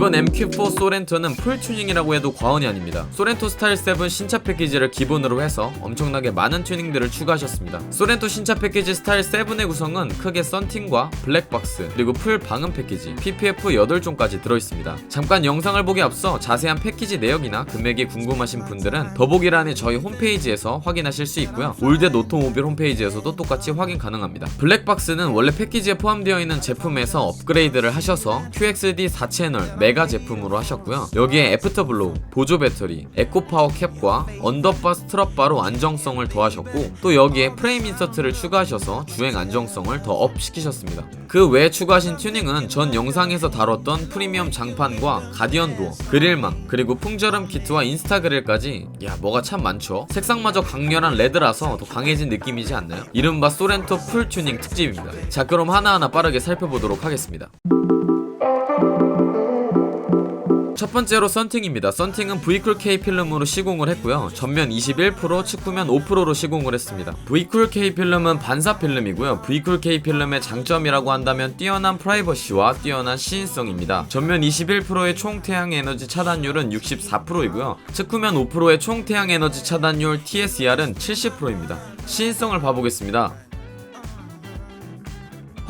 이번 MQ4 소렌토는 풀 튜닝이라고 해도 과언이 아닙니다. 소렌토 스타일 7 신차 패키지를 기본으로 해서 엄청나게 많은 튜닝들을 추가하셨습니다. 소렌토 신차 패키지 스타일 7의 구성은 크게 썬팅과 블랙박스 그리고 풀 방음 패키지 PPF 8종까지 들어있습니다. 잠깐 영상을 보기 앞서 자세한 패키지 내역이나 금액이 궁금하신 분들은 더보기란의 저희 홈페이지에서 확인하실 수 있고요. 올댓 오토모빌 홈페이지에서도 똑같이 확인 가능합니다. 블랙박스는 원래 패키지에 포함되어 있는 제품에서 업그레이드를 하셔서 QXD 4채널 메가 제품으로 하셨고요. 여기에 애프터블로우, 보조 배터리, 에코파워 캡과 언더바 스트럿바로 안정성을 더하셨고 또 여기에 프레임 인서트를 추가하셔서 주행 안정성을 더 업시키셨습니다. 그 외에 추가하신 튜닝은 전 영상에서 다뤘던 프리미엄 장판과 가디언 도어, 그릴망, 그리고 풍절음 키트와 인스타 그릴까지 야 뭐가 참 많죠. 색상마저 강렬한 레드라서 더 강해진 느낌이지 않나요? 이른바 소렌토 풀 튜닝 특집입니다. 자 그럼 하나하나 빠르게 살펴보도록 하겠습니다. 첫 번째로 썬팅입니다. 썬팅은 V쿨 K 필름으로 시공을 했고요. 전면 21%, 측부면 5%로 시공을 했습니다. V쿨 K 필름은 반사 필름이고요. V쿨 K 필름의 장점이라고 한다면 뛰어난 프라이버시와 뛰어난 시인성입니다. 전면 21%의 총 태양 에너지 차단율은 64%이고요. 측후면 5%의 총 태양 에너지 차단율 TSER은 70%입니다. 시인성을 봐보겠습니다.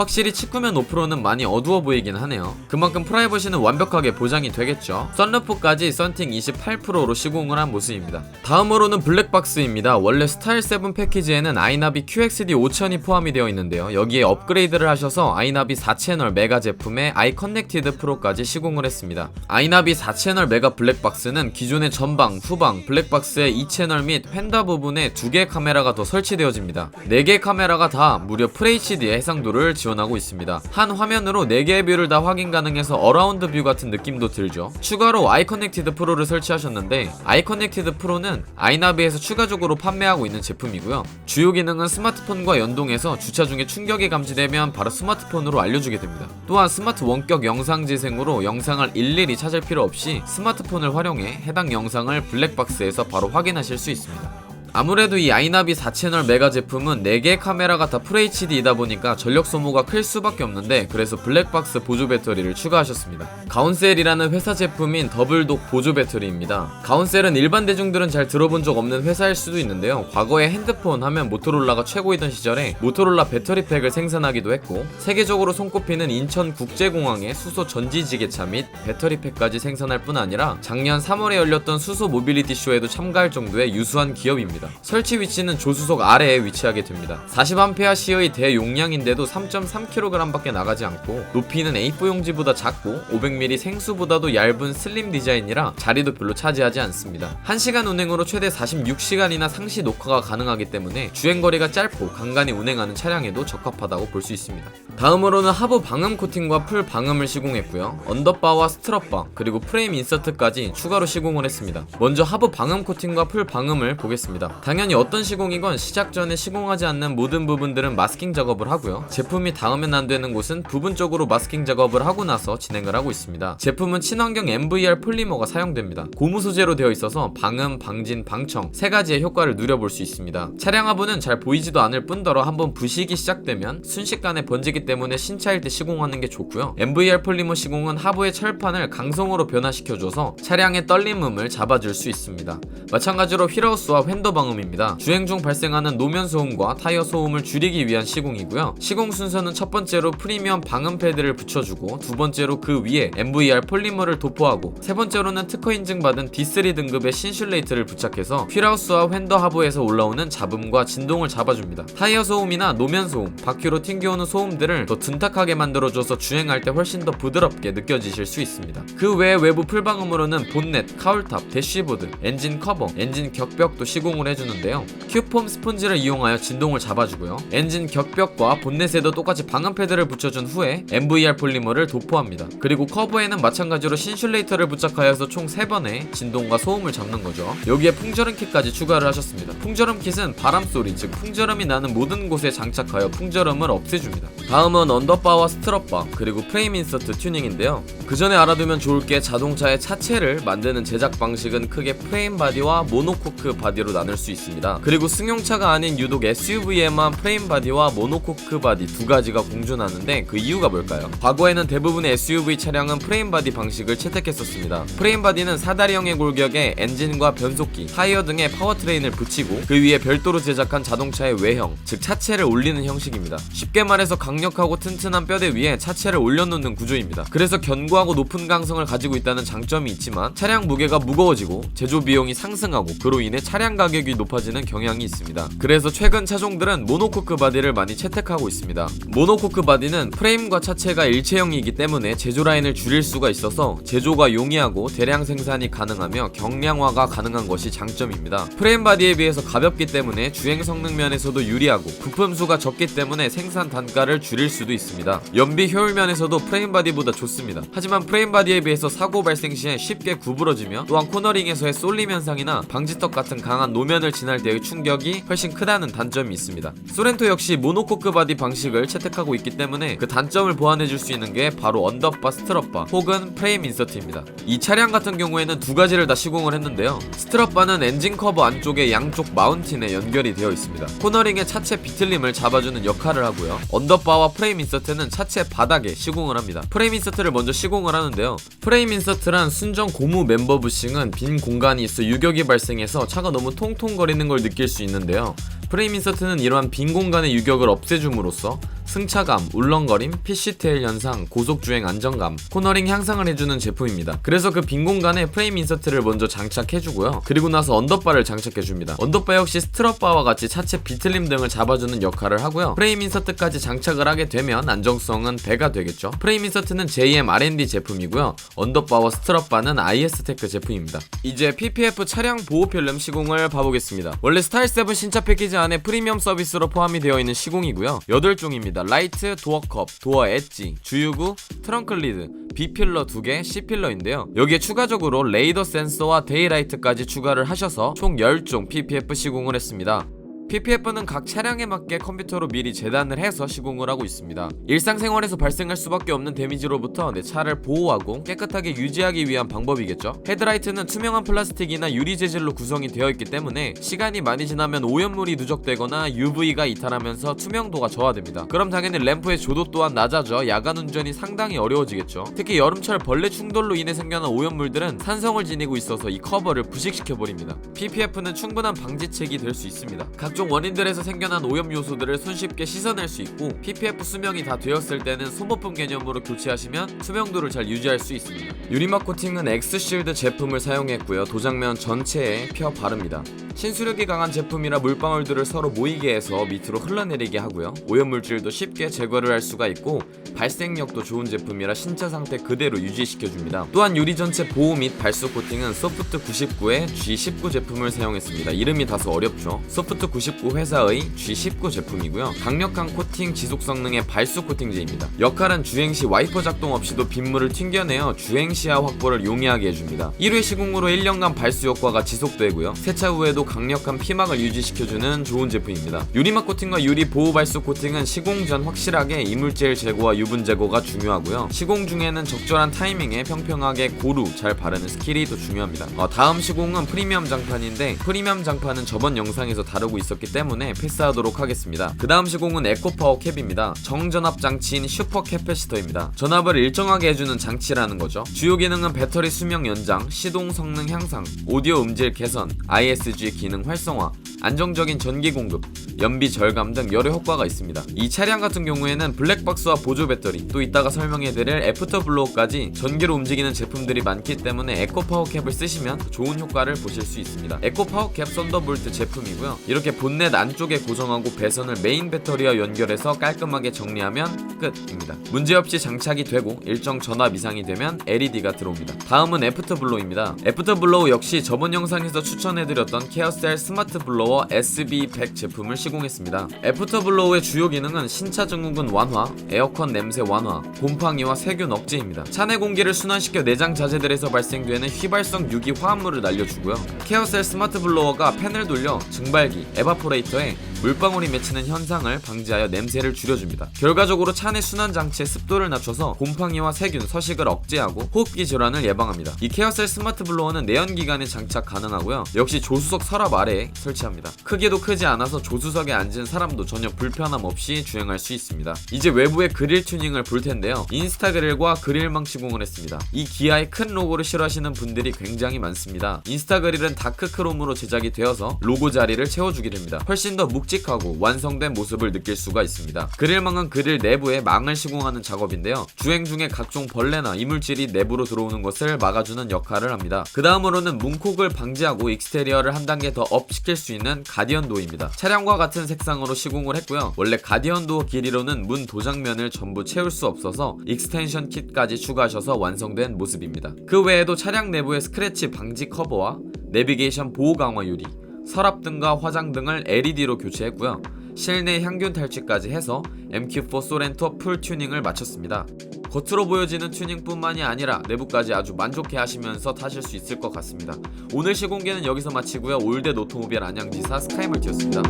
확실히 측구면 5%는 많이 어두워 보이긴 하네요. 그만큼 프라이버시는 완벽하게 보장이 되겠죠. 썬루프까지 썬팅 28%로 시공을 한 모습입니다. 다음으로는 블랙박스입니다. 원래 스타일 7 패키지에는 아이나비 QXD 5000이 포함이 되어 있는데요. 여기에 업그레이드를 하셔서 아이나비 4채널 메가 제품에 아이 커넥티드 프로까지 시공을 했습니다. 아이나비 4채널 메가 블랙박스는 기존의 전방, 후방, 블랙박스의 2채널 및 휀다 부분에 2개 카메라가 더 설치되어집니다. 4개 카메라가 다 무려 FHD의 해상도를 지원 하고 있습니다. 한 화면으로 4개의 뷰를 다 확인 가능해서 어라운드 뷰 같은 느낌도 들죠. 추가로 아이 커넥티드 프로를 설치하셨는데 아이 커넥티드 프로는 아이나비에서 추가적으로 판매하고 있는 제품이고요. 주요 기능은 스마트폰과 연동해서 주차 중에 충격이 감지되면 바로 스마트폰으로 알려주게 됩니다. 또한 스마트 원격 영상 재생으로 영상을 일일이 찾을 필요 없이 스마트폰을 활용해 해당 영상을 블랙박스에서 바로 확인하실 수 있습니다. 아무래도 이 아이나비 4채널 메가 제품은 4개의 카메라가 다 FHD이다 보니까 전력 소모가 클 수밖에 없는데 그래서 블랙박스 보조 배터리를 추가하셨습니다. 가온셀이라는 회사 제품인 더블독 보조 배터리입니다. 가온셀은 일반 대중들은 잘 들어본 적 없는 회사일 수도 있는데요. 과거에 핸드폰 하면 모토롤라가 최고이던 시절에 모토롤라 배터리팩을 생산하기도 했고 세계적으로 손꼽히는 인천 국제공항의 수소 전지지게차 및 배터리팩까지 생산할 뿐 아니라 작년 3월에 열렸던 수소 모빌리티 쇼에도 참가할 정도의 유수한 기업입니다. 설치 위치는 조수석 아래에 위치하게 됩니다. 40A 시의 대용량인데도 3.3kg밖에 나가지 않고 높이는 A4 용지보다 작고 500ml 생수보다도 얇은 슬림 디자인이라 자리도 별로 차지하지 않습니다. 1시간 운행으로 최대 46시간이나 상시 녹화가 가능하기 때문에 주행거리가 짧고 간간히 운행하는 차량에도 적합하다고 볼 수 있습니다. 다음으로는 하부 방음 코팅과 풀 방음을 시공했고요. 언더바와 스트럿바 그리고 프레임 인서트까지 추가로 시공을 했습니다. 먼저 하부 방음 코팅과 풀 방음을 보겠습니다. 당연히 어떤 시공이건 시작 전에 시공하지 않는 모든 부분들은 마스킹 작업을 하고요. 제품이 닿으면 안 되는 곳은 부분적으로 마스킹 작업을 하고 나서 진행을 하고 있습니다. 제품은 친환경 MVR 폴리머가 사용됩니다. 고무 소재로 되어 있어서 방음, 방진, 방청 세 가지의 효과를 누려볼 수 있습니다. 차량 하부는 잘 보이지도 않을 뿐더러 한번 부식이 시작되면 순식간에 번지기 때문에 신차일 때 시공하는 게 좋고요. MVR 폴리머 시공은 하부의 철판을 강성으로 변화시켜줘서 차량의 떨림음을 잡아줄 수 있습니다. 마찬가지로 휠하우스와 휀더 방 음입니다. 주행 중 발생하는 노면 소음과 타이어 소음을 줄이기 위한 시공이고요. 시공 순서는 첫 번째로 프리미엄 방음 패드를 붙여주고 두 번째로 그 위에 MVR 폴리머를 도포하고 세 번째로는 특허 인증받은 D3 등급의 신슐레이트를 부착해서 휠하우스와 휀더 하부에서 올라오는 잡음과 진동을 잡아줍니다. 타이어 소음이나 노면 소음, 바퀴로 튕겨오는 소음들을 더 둔탁하게 만들어줘서 주행할 때 훨씬 더 부드럽게 느껴지실 수 있습니다. 그 외에 외부 풀방음으로는 본넷, 카울탑, 대쉬보드, 엔진 커버, 엔진 격벽도 시공을 해주는데요. 큐폼 스펀지를 이용하여 진동을 잡아주고요. 엔진 격벽과 본넷에도 똑같이 방음 패드를 붙여준 후에 MVR 폴리머를 도포합니다. 그리고 커버에는 마찬가지로 신슐레이터를 부착하여서 총 3번의 진동과 소음을 잡는 거죠. 여기에 풍절음 kit까지 추가를 하셨습니다. 풍절음 kit은 바람 소리, 즉 풍절음이 나는 모든 곳에 장착하여 풍절음을 없애줍니다. 다음은 언더바와 스트럿바 그리고 프레임 인서트 튜닝인데요. 그 전에 알아두면 좋을 게 자동차의 차체를 만드는 제작 방식은 크게 프레임 바디와 모노코크 바디로 나눌 수 있습니다. 그리고 승용차가 아닌 유독 SUV에만 프레임 바디와 모노코크 바디 두 가지가 공존하는데 그 이유가 뭘까요? 과거에는 대부분의 SUV 차량은 프레임 바디 방식을 채택했었습니다. 프레임 바디는 사다리형의 골격에 엔진과 변속기, 타이어 등의 파워트레인을 붙이고 그 위에 별도로 제작한 자동차의 외형, 즉 차체를 올리는 형식입니다. 쉽게 말해서 강력하고 튼튼한 뼈대 위에 차체를 올려놓는 구조입니다. 그래서 견고하고 높은 강성을 가지고 있다는 장점이 있지만 차량 무게가 무거워지고 제조 비용이 상승하고 그로 인해 차량 가격이 높아지는 경향이 있습니다. 그래서 최근 차종들은 모노코크 바디를 많이 채택하고 있습니다. 모노코크 바디는 프레임과 차체가 일체형이기 때문에 제조 라인을 줄일 수가 있어서 제조가 용이하고 대량 생산이 가능하며 경량화가 가능한 것이 장점입니다. 프레임 바디에 비해서 가볍기 때문에 주행 성능 면에서도 유리하고 부품 수가 적기 때문에 생산 단가를 줄일 수도 있습니다. 연비 효율 면에서도 프레임 바디보다 좋습니다. 하지만 프레임 바디에 비해서 사고 발생 시에 쉽게 구부러지며 또한 코너링에서의 쏠림 현상이나 방지턱 같은 강한 노면 을 지날 때의 충격이 훨씬 크다는 단점이 있습니다. 소렌토 역시 모노코크 바디 방식을 채택하고 있기 때문에 그 단점을 보완해줄 수 있는 게 바로 언더바 스트럿바 혹은 프레임 인서트입니다. 이 차량 같은 경우에는 두 가지를 다 시공을 했는데요. 스트럿바는 엔진 커버 안쪽에 양쪽 마운틴에 연결이 되어 있습니다. 코너링의 차체 비틀림을 잡아주는 역할을 하고요. 언더바와 프레임 인서트는 차체 바닥에 시공을 합니다. 프레임 인서트를 먼저 시공을 하는데요. 프레임 인서트란 순정 고무 멤버 부싱은 빈 공간이 있어 유격이 발생해서 차가 너무 통통 거리는 걸 느낄 수 있는데요. 프레임 인서트는 이러한 빈 공간의 유격을 없애줌으로써 승차감, 울렁거림, 피시테일 현상, 고속주행 안정감, 코너링 향상을 해주는 제품입니다. 그래서 그 빈 공간에 프레임 인서트를 먼저 장착해주고요. 그리고 나서 언더바를 장착해줍니다. 언더바 역시 스트럿바와 같이 차체 비틀림 등을 잡아주는 역할을 하고요. 프레임 인서트까지 장착을 하게 되면 안정성은 배가 되겠죠. 프레임 인서트는 JM R&D 제품이고요. 언더바와 스트럿바는 IS테크 제품입니다. 이제 PPF 차량 보호 필름 시공을 봐보겠습니다. 원래 스타일 7 신차 패키지 안에 프리미엄 서비스로 포함이 되어 있는 시공이고요. 8종입니다. 라이트, 도어컵, 도어 엣지, 주유구, 트렁크 리드, B필러 2개, C필러인데요. 여기에 추가적으로 레이더 센서와 데이라이트까지 추가를 하셔서 총 10종 PPF 시공을 했습니다. PPF는 각 차량에 맞게 컴퓨터로 미리 재단을 해서 시공을 하고 있습니다. 일상생활에서 발생할 수밖에 없는 데미지로부터 내 차를 보호하고 깨끗하게 유지하기 위한 방법이겠죠. 헤드라이트는 투명한 플라스틱이나 유리 재질로 구성이 되어 있기 때문에 시간이 많이 지나면 오염물이 누적되거나 UV가 이탈하면서 투명도가 저하됩니다. 그럼 당연히 램프의 조도 또한 낮아져 야간 운전이 상당히 어려워지겠죠. 특히 여름철 벌레 충돌로 인해 생겨난 오염물들은 산성을 지니고 있어서 이 커버를 부식시켜 버립니다. PPF는 충분한 방지책이 될 수 있습니다. 각종 원인들에서 생겨난 오염 요소들을 손쉽게 씻어낼 수 있고 PPF 수명이 다 되었을 때는 소모품 개념으로 교체하시면 투명도를 잘 유지할 수 있습니다. 유리막 코팅은 엑스실드 제품을 사용했고요. 도장면 전체에 펴 바릅니다. 신수력이 강한 제품이라 물방울들을 서로 모이게 해서 밑으로 흘러내리게 하고요. 오염물질도 쉽게 제거를 할 수가 있고 발생력도 좋은 제품이라 신차 상태 그대로 유지시켜줍니다. 또한 유리 전체 보호 및 발수 코팅은 소프트 99의 G19 제품을 사용했습니다. 이름이 다소 어렵죠. 소프트 99 회사의 G19 제품이고요. 강력한 코팅 지속 성능의 발수 코팅제입니다. 역할은 주행 시 와이퍼 작동 없이도 빗물을 튕겨내어 주행 시야 확보를 용이하게 해줍니다. 1회 시공으로 1년간 발수 효과가 지속되고요. 세차 후에도 강력한 피막을 유지시켜주는 좋은 제품입니다. 유리막 코팅과 유리 보호 발수 코팅은 시공 전 확실하게 이물질 제거와 유분 제거가 중요하고요. 시공 중에는 적절한 타이밍에 평평하게 고루 잘 바르는 스킬이 더 중요합니다. 어, 다음 시공은 프리미엄 장판인데 프리미엄 장판은 저번 영상에서 다루고 있었기 때문에 패스하도록 하겠습니다. 그 다음 시공은 에코파워 캡입니다. 정전압 장치인 슈퍼 캐패시터입니다. 전압을 일정하게 해주는 장치라는 거죠. 주요 기능은 배터리 수명 연장, 시동 성능 향상, 오디오 음질 개선, ISG 기능 활성화, 안정적인 전기 공급, 연비 절감 등 여러 효과가 있습니다. 이 차량 같은 경우에는 블랙박스와 보조 배터리, 또 이따가 설명해드릴 애프터 블로우까지 전기로 움직이는 제품들이 많기 때문에 에코 파워 캡을 쓰시면 좋은 효과를 보실 수 있습니다. 에코 파워 캡 썬더볼트 제품이고요. 이렇게 본넷 안쪽에 고정하고 배선을 메인 배터리와 연결해서 깔끔하게 정리하면 끝입니다. 문제없이 장착이 되고 일정 전압 이상이 되면 LED가 들어옵니다. 다음은 애프터 블로우입니다. 애프터 블로우 역시 저번 영상에서 추천해드렸던 케어셀 스마트 블로워 SB100 제품을 시공했습니다. 애프터 블로우의 주요 기능은 신차 증후군 완화, 에어컨 냄새 완화, 곰팡이와 세균 억제입니다. 차내 공기를 순환시켜 내장 자재들에서 발생되는 휘발성 유기 화합물을 날려주고요. 케어셀 스마트 블로워가 팬을 돌려 증발기, 에바포레이터에 물방울이 맺히는 현상을 방지하여 냄새를 줄여줍니다. 결과적으로 차내 순환 장치의 습도를 낮춰서 곰팡이와 세균, 서식을 억제하고 호흡기 질환을 예방합니다. 이 케어셀 스마트 블로어는 내연기관에 장착 가능하고요. 역시 조수석 서랍 아래에 설치합니다. 크기도 크지 않아서 조수석에 앉은 사람도 전혀 불편함 없이 주행할 수 있습니다. 이제 외부의 그릴 튜닝을 볼 텐데요. 인스타 그릴과 그릴망 시공을 했습니다. 이 기아의 큰 로고를 싫어하시는 분들이 굉장히 많습니다. 인스타 그릴은 다크 크롬으로 제작이 되어서 로고 자리를 채워주게 됩니다. 훨씬 더 묵직하고 완성된 모습을 느낄 수가 있습니다. 그릴망은 그릴 내부에 망을 시공하는 작업인데요. 주행 중에 각종 벌레나 이물질이 내부로 들어오는 것을 막아주는 역할을 합니다. 그 다음으로는 문콕을 방지하고 익스테리어를 한 단계 더 업 시킬 수 있는 가디언 도어입니다. 차량과 같은 색상으로 시공을 했고요. 원래 가디언 도어 길이로는 문 도장면을 전부 채울 수 없어서 익스텐션 kit까지 추가하셔서 완성된 모습입니다. 그 외에도 차량 내부의 스크래치 방지 커버와 내비게이션 보호 강화 유리, 서랍 등과 화장 등을 LED로 교체했고요. 실내 향균 탈취까지 해서 MQ4 소렌토 풀 튜닝을 마쳤습니다. 겉으로 보여지는 튜닝뿐만이 아니라 내부까지 아주 만족해 하시면서 타실 수 있을 것 같습니다. 오늘 시공개는 여기서 마치고요. 올댓 오토모빌 안양지사 스카이멀티였습니다.